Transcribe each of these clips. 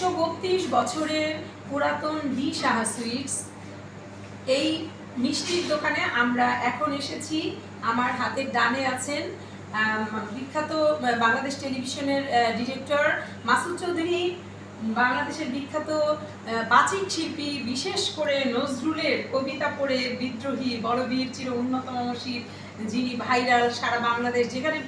একশো বত্রিশ বছরের পুরাতন বি সাহা সুইটস। এই মিষ্টির দোকানে আমরা এখন এসেছি। আমার হাতের ডানে আছেন বিখ্যাত বাংলাদেশ টেলিভিশনের ডিরেক্টর মাসুদ চৌধুরী। বাংলাদেশের বিখ্যাত বাচিক শিল্পী, বিশেষ করে নজরুলের কবিতা পড়ে বিদ্রোহী বড়বীর, চির উন্নতম শিব। যিনি ভাইরাল সারা বাংলাদেশ যেখানে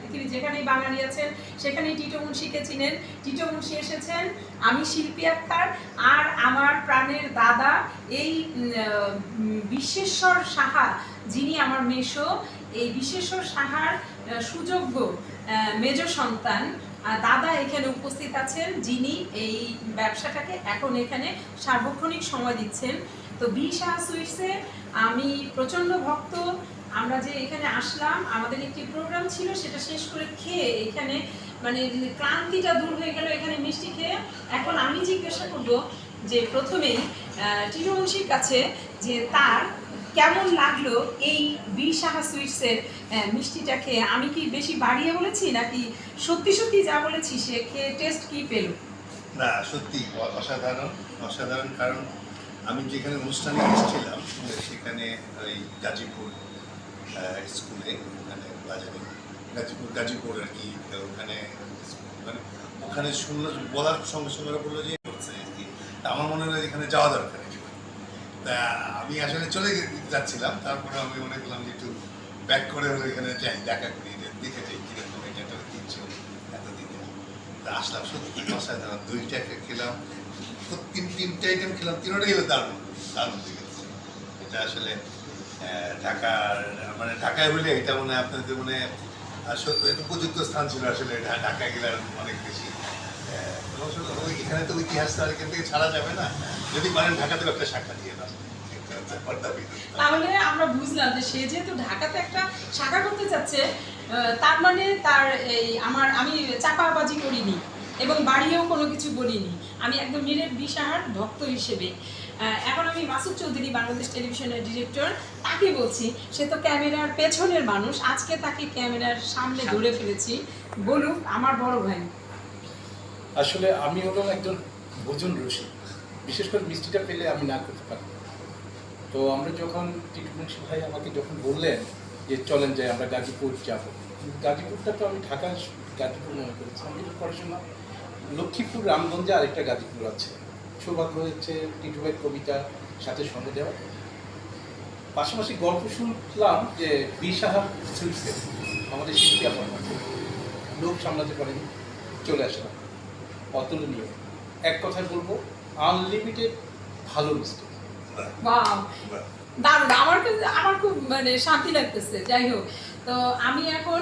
পৃথিবী যেখানেই বাঙালি আছেন, সেখানেই টিটো মুন্সিকে চিনেন। টিটো মুন্সি এসেছেন, আমি শিল্পী আক্তার, আর আমার প্রাণের দাদা এই বিশ্বেশ্বর সাহা, যিনি আমার মেশো এই বিশ্বেশ্বর সাহার সুযোগ্য মেজ সন্তান দাদা এখানে উপস্থিত আছেন, যিনি এই ব্যবসাটাকে এখন এখানে সার্বক্ষণিক সময় দিচ্ছেন। তো বি শাহ সুইটসে আমি প্রচণ্ড ভক্ত আমরা যে এখানে আসলাম, আমাদের একটি প্রোগ্রাম ছিল, সেটা শেষ করে খেয়ে এখানে মানে ক্লান্তিটা দূর হয়ে গেল এখানে মিষ্টি খেয়ে। এখন আমি জিজ্ঞাসা করব যে প্রথমেই টিরুবংশীর কাছে যে তার কেমন লাগল এই বি সাহা সুইটসের মিষ্টিটা খেয়ে? আমি কি বেশি বাড়িয়ে বলেছি নাকি সত্যি সত্যি যা বলেছি সে খেয়ে টেস্ট কি পেল? না, সত্যি অসাধারণ অসাধারণ কারণ আমি যেখানে অনুষ্ঠানে এসেছিলাম, সেখানে ওই গাজীপুর স্কুলে ওখানে বাজারে, গাজীপুর গাজীপুর আর কি ওখানে মানে ওখানে শুনলো বলার সঙ্গে সঙ্গে বলল যে হচ্ছে আর কি আমার মনে হয় এখানে যাওয়া দরকার তা আমি আসলে চলে যাচ্ছিলাম, তারপরে আমি মনে করলাম যে একটু ব্যাক করে হলো এখানে যাই, দেখা করি, দেখে যাই কীরকম এটা দিচ্ছে এতদিনে। তা আসলাম সত্যি অসাধারণ, দুইটা খেলাম, তিন, তিনটে আইটেম খেলাম, তিনটাই দারুণ দারুণ লেগেছে। এটা আসলে ঢাকার মানে ঢাকায় হলে এটা মনে হয় আপনাদের মনে সত্যি একটু উপযুক্ত স্থান ছিল আসলে, ঢা- ঢাকায় গেলে অনেক বেশি। এখানে তো ইতিহাস তো এখান থেকে ছাড়া যাবে না। যদি পারেন ঢাকাতেও একটা শাখা দিয়ে বিদ্যুৎ। তাহলে আমরা বুঝলাম যে সে যেহেতু ঢাকাতে একটা শাখা করতে চাচ্ছে তার মানে তার এই আমার, আমি চাপাবাজি করিনি এবং বাড়িয়েও কোনো কিছু বলিনি। আমি একদম নিরেট বিশাহার ভক্ত হিসেবে। এখন আমি মাসুদ চৌধুরী বাংলাদেশ টেলিভিশনের ডিরেক্টর তাকে বলছি সে তো ক্যামেরার পেছনের মানুষ আজকে তাকে ক্যামেরার সামনে ধরে ফেলেছি। বলুক আমার বড় ভাই। আসলে আমি হলাম একজন ভোজন রসিক। বিশেষ করে মিষ্টিটা পেলে আমি না করতে পারি তো আমরা যখন টিটুমুন্সি ভাই আমাকে যখন বললেন যে চলেন যাই আমরা গাজীপুর যাব। গাজীপুরটা তো আমি ঢাকা গাজীপুর মনে করেছিলাম কিন্তু পড়াশোনা লক্ষ্মীপুর রামগঞ্জে আরেকটা গাজীপুর আছে। সৌভাগ্য হচ্ছে টিটু ভাইয়ের কবিতা, সাথে সঙ্গে দেওয়া। পাশাপাশি গল্প শুনলাম যে বিশাহাব সুইটসের আমাদের শিল্পী আপনার লোক সামলাতে পারেনি, চলে আসলাম। অতুলনীয়। এক কথায় বলব আনলিমিটেড ভালো বাহ। দারুণ। আমার কাছে, আমার খুব মানে শান্তি লাগতেছে। যাই হোক, তো আমি এখন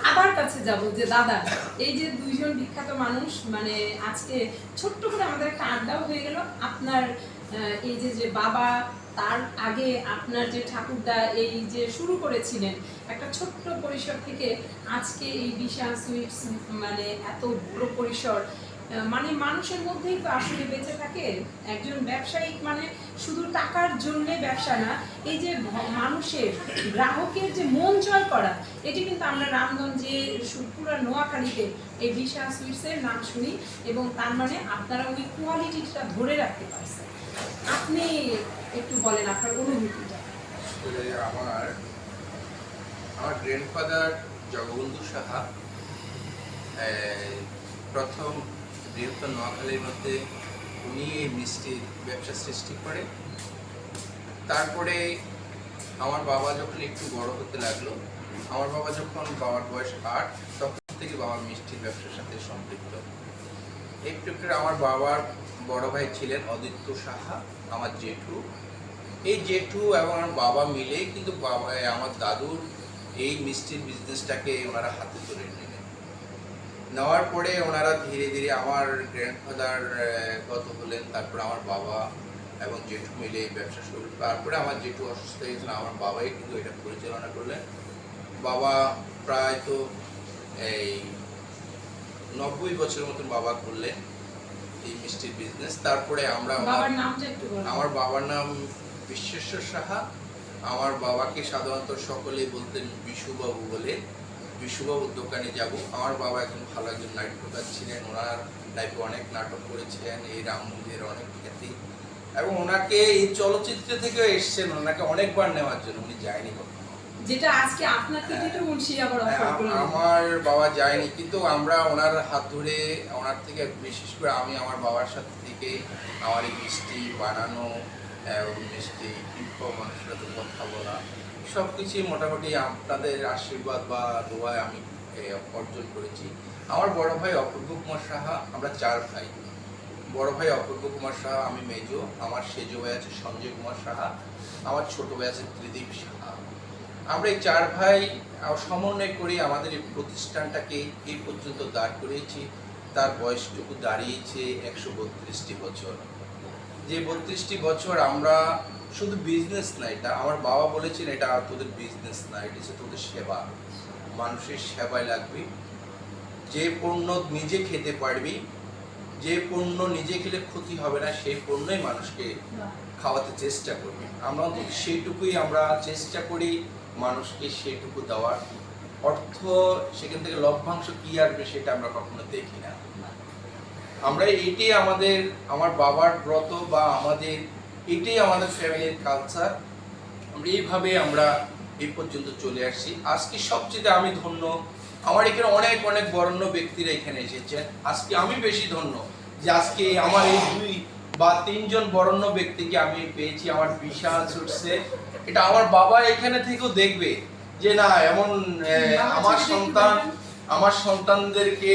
দাদার কাছে যাব যে, দাদা, এই যে দুইজন বিখ্যাত মানুষ মানে আজকে ছোট্ট করে আমাদের একটা আড্ডাও হয়ে গেল। আপনার এই যে যে বাবা, তার আগে আপনার যে ঠাকুরদা এই যে শুরু করেছিলেন, একটা ছোট্ট পরিসর থেকে আজকে এই বিশাল সুইটস মানে এত বড় পরিসর মানে মানুষের মধ্যেই তো আসলে বেঁচে থাকে একজন ব্যবসায়িক মানে শুধু টাকার জন্যে ব্যবসা না, এই যে মানুষের, গ্রাহকের যে মন জয় করা, এটি কিন্তু আমরা রামগঞ্জে পুরো নোয়াখালীতে এই বিশা সুইটসের নাম শুনি এবং তার মানে আপনারা ওই কোয়ালিটিটা ধরে রাখতে পারছেন। আপনি একটু বলেন আপনার অনুভূতিটা। আমার আমার গ্র্যান্ডফাদার জগবন্ধু সাহা প্রথম বৃহত্তর নোয়াখালীর মধ্যে উনি এই মিষ্টির ব্যবসা সৃষ্টি করে, তারপরে আমার বাবা যখন একটু বড় হতে লাগল, আমার বাবা যখন বাবার বয়স আট, তখন থেকে বাবা মিষ্টির ব্যবসার সাথে সম্পৃক্ত। একটু একটু আমার বাবার বড় ভাই ছিলেন অদিত্য সাহা, আমার জেঠু। এই জেঠু এবং আমার বাবা মিলেই কিন্তু বাবা আমার দাদুর এই মিষ্টির বিজনেসটাকে ওনারা হাতে তুলে নিলেন। নেওয়ার পরে ওনারা ধীরে ধীরে আমার গ্র্যান্ডফাদার গত হলেন তারপর আমার বাবা এবং জেঠু মিলে এই ব্যবসা শুরু তারপরে আমার জেঠু অসুস্থ হয়েছিল আমার বাবাই কিন্তু এটা পরিচালনা করলেন। বাবা প্রায় তো এই নব্বই বছরের মতন বাবা করলেন এই মিষ্টির বিজনেস তারপরে আমরা আমার- বাবার নাম বিশ্বেশ্বর সাহা। আমার বাবাকে সাধারণত সকলেই বলতেন বিশুবাবু বলে। বিশুবাবুর দোকানে যাব। আমার বাবা একজন ভালো একজন নাট্যকার ছিলেন। ওনার লাইফে অনেক নাটক করেছিলেন। এই রামমন্দির অনেক খ্যাতি। এবং ওনাকে এই চলচ্চিত্র থেকেও এসছেন। ওনাকে অনেকবার নেওয়ার জন্য উনি যায়নি যেটা আজকে আপনার থেকে মুন্সি আবার অফার আম- করল আমার বাবা যায়নি। কিন্তু আমরা ওনার হাত ধরে ওনার থেকে বিশেষ করে আমি আমার বাবার সাথে থেকে আমার এই মিষ্টি বানানো এবং মিষ্টি মানুষের সাথে কথা বলা সব কিছুই মোটামুটি আপনাদের আশীর্বাদ বা দোয়ায় আমি অর্জন করেছি। আমার বড় ভাই অপূর্ব কুমার সাহা, আমরা চার ভাই। বড় ভাই অপূর্ব কুমার সাহা, আমি মেজো, আমার সেজো ভাই আছে সঞ্জয় কুমার সাহা, আমার ছোট ভাই আছে ত্রিদীপ সাহা। আমরা এই চার ভাই সমন্বয় করে আমাদের এই প্রতিষ্ঠানটাকে এই পর্যন্ত দাঁড় করিয়েছি। তার বয়সটুকু দাঁড়িয়েছে একশো বত্রিশটি বছর। যে বত্রিশটি বছর আমরা শুধু বিজনেস না, এটা আমার বাবা বলেছেন, এটা তোদের বিজনেস না, এটা হচ্ছে তোদের সেবা। মানুষের সেবায় লাগবে। যে পণ্য নিজে খেতে পারবি, যে পণ্য নিজে খেলে ক্ষতি হবে না, সেই পণ্যই মানুষকে খাওয়াতে চেষ্টা করবে। আমরা সেইটুকুই আমরা চেষ্টা করি মানুষকে সেটুকু দেওয়ার। অর্থ সেখান থেকে লভ্যাংশ কি আসবে সেটা আমরা কখনো দেখি না। আমরা এটি আমাদের, আমার বাবার ব্রত বা আমাদের এটাই আমাদের ফ্যামিলির কালচার আমরা এইভাবে আমরা এই পর্যন্ত চলে আসছি। আজকে সবচেয়ে আমি ধন্য আমার এখানে অনেক অনেক বরণ্য ব্যক্তিরা এখানে এসেছেন। আজকে আমি বেশি ধন্য যে আজকে আমার এই দুই বা তিনজন বরণ্য ব্যক্তিকে আমি পেয়েছি আমার বিশাল ছুটছে এটা আমার বাবা এখানে থেকেও দেখবে যে না এমন আমার সন্তান আমার সন্তানদেরকে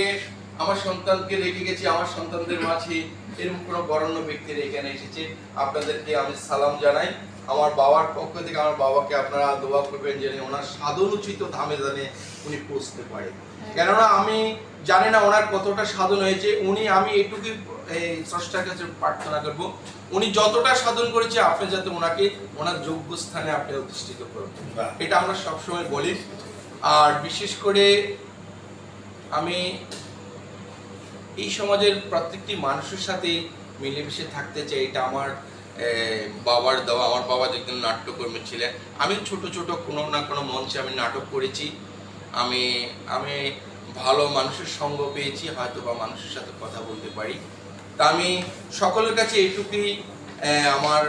আমার সন্তানকে রেখে গেছি আমার সন্তানদের মাঝে এরকম কোনো বরণ্য ব্যক্তিরা এখানে এসেছে। আপনাদেরকে আমি সালাম জানাই। আমার বাবার পক্ষ থেকে আমার বাবাকে আপনারা দোয়া করবেন যে ওনার সাধন উচিত ধামে ধামে উনি পৌঁছতে পারে। কেননা আমি জানি না ওনার কতটা সাধন হয়েছে। উনি আমি এটুকুই এই স্রষ্টার কাছে প্রার্থনা করব। উনি যতটা সাধন করেছে আপনি যাতে ওনাকে ওনার যোগ্য স্থানে আপনি অধিষ্ঠিত করবেন এটা আমরা সবসময় বলি। আর বিশেষ করে আমি এই সমাজের প্রত্যেকটি মানুষের সাথে মিলেমিশে থাকতে চাই, এটা আমার বাবার দেওয়া, আমার বাবা যে একজন নাট্যকর্মী ছিলেন, আমি ছোট ছোট কোনো না কোনো মঞ্চে আমি নাটক করেছি। আমি আমি ভালো মানুষের সঙ্গ পেয়েছি হয়তো বা মানুষের সাথে কথা বলতে পারি। তা আমি সকলের কাছে এইটুকুই আমার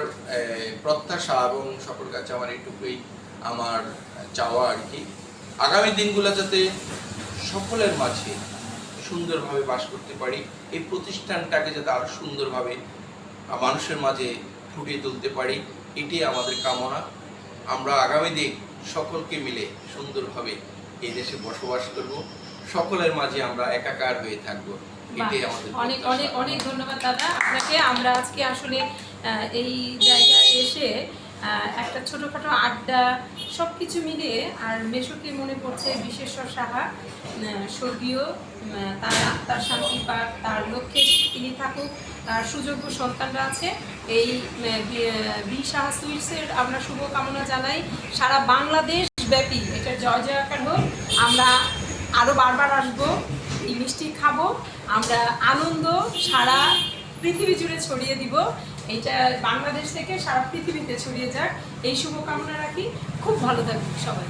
প্রত্যাশা এবং সকলের কাছে আমার এইটুকুই আমার চাওয়া আর কি। আগামী দিনগুলো যাতে সকলের মাঝে সুন্দরভাবে বাস করতে পারি এই প্রতিষ্ঠানটাকে যাতে আরও সুন্দরভাবে মানুষের মাঝে ফুটিয়ে তুলতে পারি এটাই আমাদের কামনা। আমরা আগামী দিন সকলকে মিলে সুন্দরভাবে এই দেশে বসবাস করব সকলের মাঝে আমরা একাকার হয়ে থাকব এটাই আমাদের অনেক অনেক অনেক ধন্যবাদ দাদা। আপনাকে আমরা আজকে আসলে এই জায়গায় এসে একটা ছোটোখাটো আড্ডা সব কিছু মিলিয়ে, আর মেশোকে মনে পড়ছে বিশেশ্বর সাহা স্বর্গীয় তার আত্মার শান্তি পাক, তার লক্ষ্যে তিনি থাকুক, তার সুযোগ্য সন্তানরা আছে। এই বি- সাহা সুইটসের আমরা শুভকামনা জানাই। সারা বাংলাদেশ ব্যাপী, এটা জয় জয়কার হোক, আমরা আরও বারবার আসব, এই মিষ্টি খাব, আমরা আনন্দ সারা পৃথিবী জুড়ে ছড়িয়ে দিব। এটা বাংলাদেশ থেকে সারা পৃথিবীতে ছড়িয়ে যাক। এই শুভকামনা রাখি। খুব ভালো থাকবে সবাই।